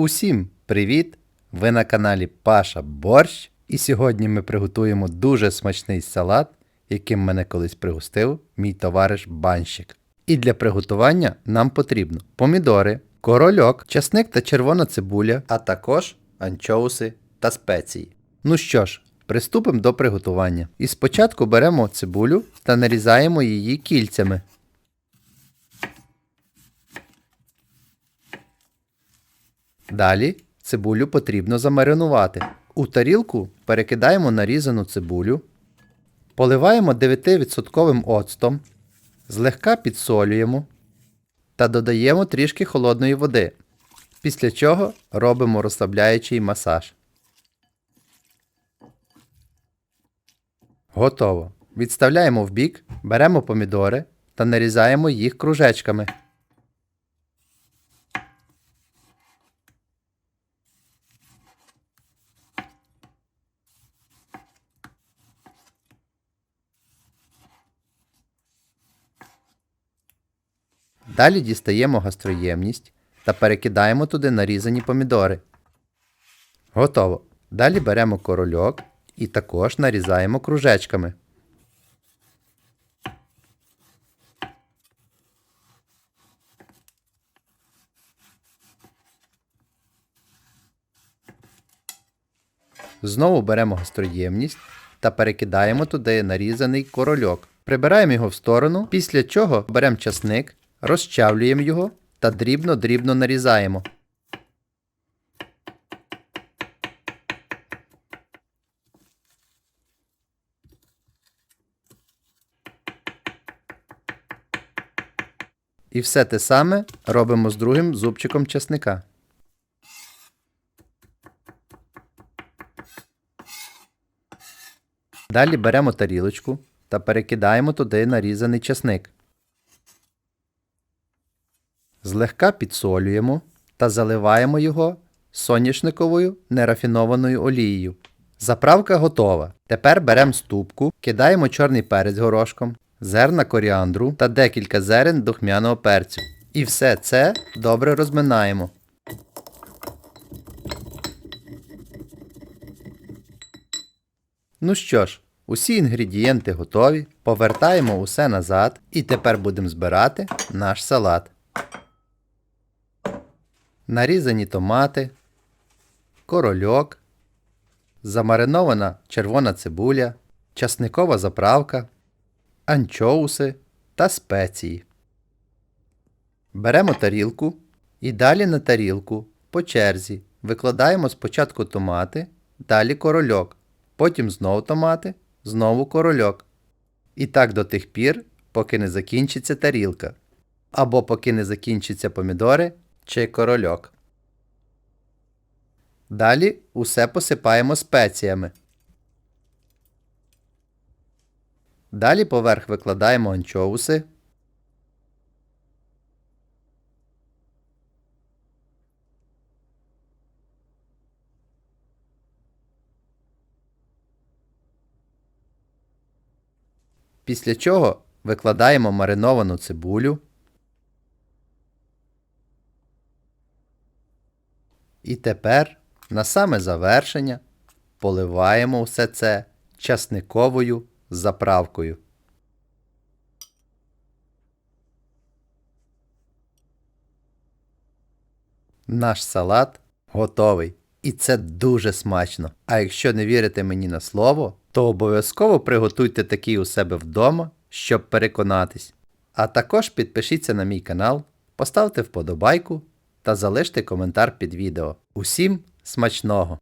Усім привіт! Ви на каналі Паша Борщ. І сьогодні ми приготуємо дуже смачний салат, яким мене колись пригостив мій товариш банщик. І для приготування нам потрібно помідори, корольок, часник та червона цибуля, а також анчоуси та спеції. Ну що ж, приступимо до приготування. І спочатку беремо цибулю та нарізаємо її кільцями. Далі цибулю потрібно замаринувати. У тарілку перекидаємо нарізану цибулю, поливаємо 9% оцтом, злегка підсолюємо та додаємо трішки холодної води. Після чого робимо розслабляючий масаж. Готово. Відставляємо в бік, беремо помідори та нарізаємо їх кружечками. Далі дістаємо гастроємність та перекидаємо туди нарізані помідори. Готово. Далі беремо корольок і також нарізаємо кружечками. Знову беремо гастроємність та перекидаємо туди нарізаний корольок. Прибираємо його в сторону, після чого беремо часник, розчавлюємо його та дрібно-дрібно нарізаємо. І все те саме робимо з другим зубчиком часника. Далі беремо тарілочку та перекидаємо туди нарізаний часник. Злегка підсолюємо та заливаємо його соняшниковою нерафінованою олією. Заправка готова. Тепер беремо ступку, кидаємо чорний перець горошком, зерна коріандру та декілька зерен духмяного перцю. І все це добре розминаємо. Ну що ж, усі інгредієнти готові, повертаємо усе назад і тепер будемо збирати наш салат. Нарізані томати, корольок, замаринована червона цибуля, часникова заправка, анчоуси та спеції. Беремо тарілку і далі на тарілку по черзі викладаємо спочатку томати, далі корольок, потім знову томати, знову корольок. І так до тих пір, поки не закінчиться тарілка. Або поки не закінчаться помідори чи корольок. Далі усе посипаємо спеціями. Далі поверх викладаємо анчоуси. Після чого викладаємо мариновану цибулю. І тепер на саме завершення поливаємо все це часниковою заправкою. Наш салат готовий. І це дуже смачно. А якщо не вірите мені на слово, то обов'язково приготуйте такий у себе вдома, щоб переконатись. А також підпишіться на мій канал, поставте вподобайку та залиште коментар під відео. Усім смачного!